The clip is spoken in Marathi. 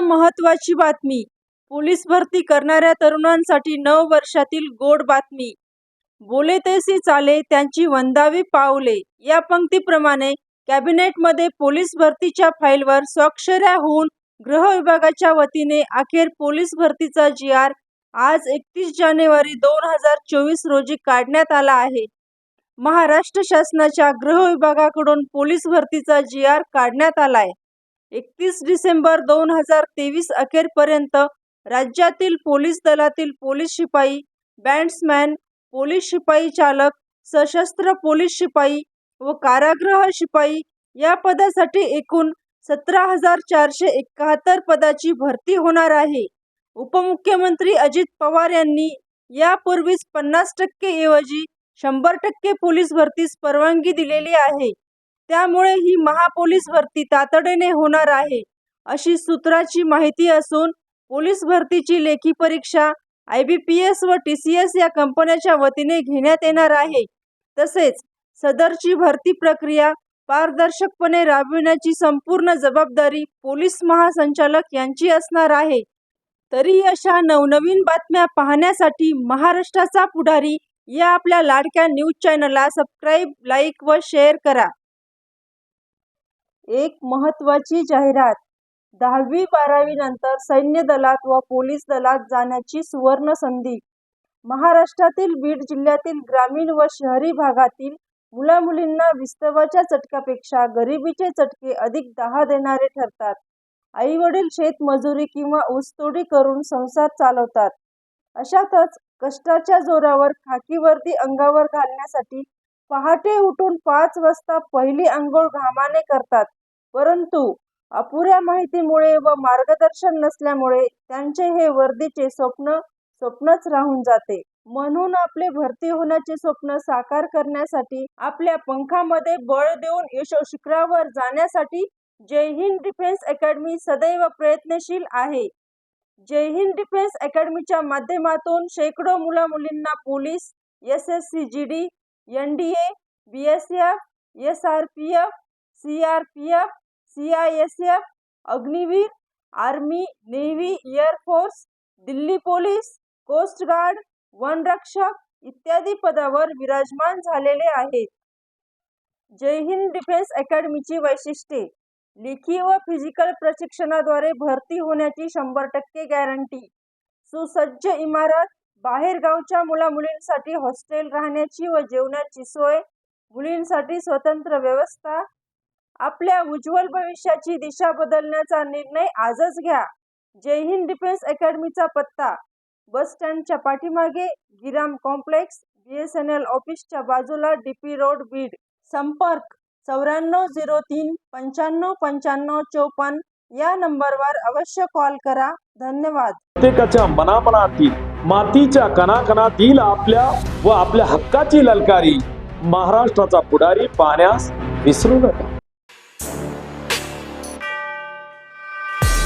महत्वाची बातमी पोलीस भरती करणाऱ्या तरुणांसाठी नव वर्षातील गोड बातमी. बोले तैसी चाले त्यांची वंदावी पावले. या पंक्तीप्रमाणे कॅबिनेटमध्ये पोलीस भरतीच्या फाईलवर स्वाक्षऱ्या होऊन गृह विभागाच्या वतीने अखेर पोलीस भरतीचा जी आर आज एकतीस जानेवारी दोन हजार चोवीस रोजी काढण्यात आला आहे. महाराष्ट्र शासनाच्या गृह विभागाकडून पोलीस भरतीचा जी आर काढण्यात आला आहे एकतीस डिसेंबर दोन हजार तेवीस अखेरपर्यंत राज्यातील पोलीस दलातील पोलीस शिपाई बँड्समॅन पोलीस शिपाई चालक सशस्त्र पोलीस शिपाई व कारागृह शिपाई या पदासाठी एकूण सतरा हजार चारशे एकाहत्तर पदाची भरती होणार आहे. उपमुख्यमंत्री अजित पवार यांनी यापूर्वीच पन्नास टक्के ऐवजी शंभर टक्के पोलीस भरतीस परवानगी दिलेली आहे. त्यामुळे ही महापोलीस भरती तातडीने होणार आहे. अशी सूत्राची माहिती असून पोलीस भरतीची लेखी परीक्षा आय बी पी एस व टी सी एस या कंपन्याच्या वतीने घेण्यात येणार आहे. तसेच सदरची भरती प्रक्रिया पारदर्शकपणे राबविण्याची संपूर्ण जबाबदारी पोलीस महासंचालक यांची असणार आहे. तरी अशा नवनवीन बातम्या पाहण्यासाठी महाराष्ट्राचा पुढारी या आपल्या लाडक्या न्यूज चॅनलला सबस्क्राईब लाईक व शेअर करा. एक महत्त्वाची जाहिरात. दहावी बारावी नंतर सैन्य दलात व पोलीस दलात जाण्याची सुवर्ण संधी. महाराष्ट्रातील बीड जिल्ह्यातील ग्रामीण व शहरी भागातील मुला मुलींना विस्तवाच्या चटक्यापेक्षा गरिबीचे चटके अधिक दहा देणारे ठरतात. आई वडील शेतमजुरी किंवा ऊसतोडी करून संसार चालवतात. अशातच कष्टाच्या जोरावर खाकी वर्दी अंगावर घालण्यासाठी पहाटे उठून पाच वाजता पहिली आंघोळ घामाने करतात. परंतु अपुऱ्या माहितीमुळे व मार्गदर्शन नसल्यामुळे त्यांचे हे वर्दीचे स्वप्न स्वप्नच राहून जाते. म्हणून आपले भरती होण्याचे स्वप्न साकार करण्यासाठी आपल्या पंखामध्ये बळ देऊन यश शिखरावर जाण्यासाठी जय हिंद डिफेन्स अकॅडमी सदैव प्रयत्नशील आहे. जय हिंद डिफेन्स अकॅडमीच्या माध्यमातून शेकडो मुला मुलींना police S S C G D N D A B S F S R P F C R P F C I S F Agniveer army navy air force Delhi police coast guard वनरक्षक इत्यादी पदावर विराजमान झालेले आहेत. जय हिंद डिफेन्स अकॅडमीची वैशिष्ट्ये. लेखी व फिजिकल प्रशिक्षणाद्वारे भरती होण्याची शंभर टक्के गॅरंटी. सुसज्ज इमारत बाहेरगावच्या मुलामुलींसाठी हॉस्टेल राहण्याची व जेवणाची सोय मुलींसाठी स्वतंत्र व्यवस्था आपल्या उज्ज्वल भविष्याची दिशा बदलण्याचा निर्णय आजच घ्या. जय हिंद डिफेन्स अकॅडमीचा पत्ता. बस स्टँडच्या पाठीमागे Giram complex B S N L ऑफिसच्या बाजूला डी पी रोड बीड. संपर्क चौऱ्याण्णव झिरो तीन पंच्याण्णव पंच्याण्णव चौपन्न या नंबरवर अवश्य कॉल करा. धन्यवाद. प्रत्येकाच्या मनामनातील मातीच्या कणाकणातील आपल्या व आपल्या हक्काची ललकारी महाराष्ट्राचा पुढारी पाहण्यास विसरू नका.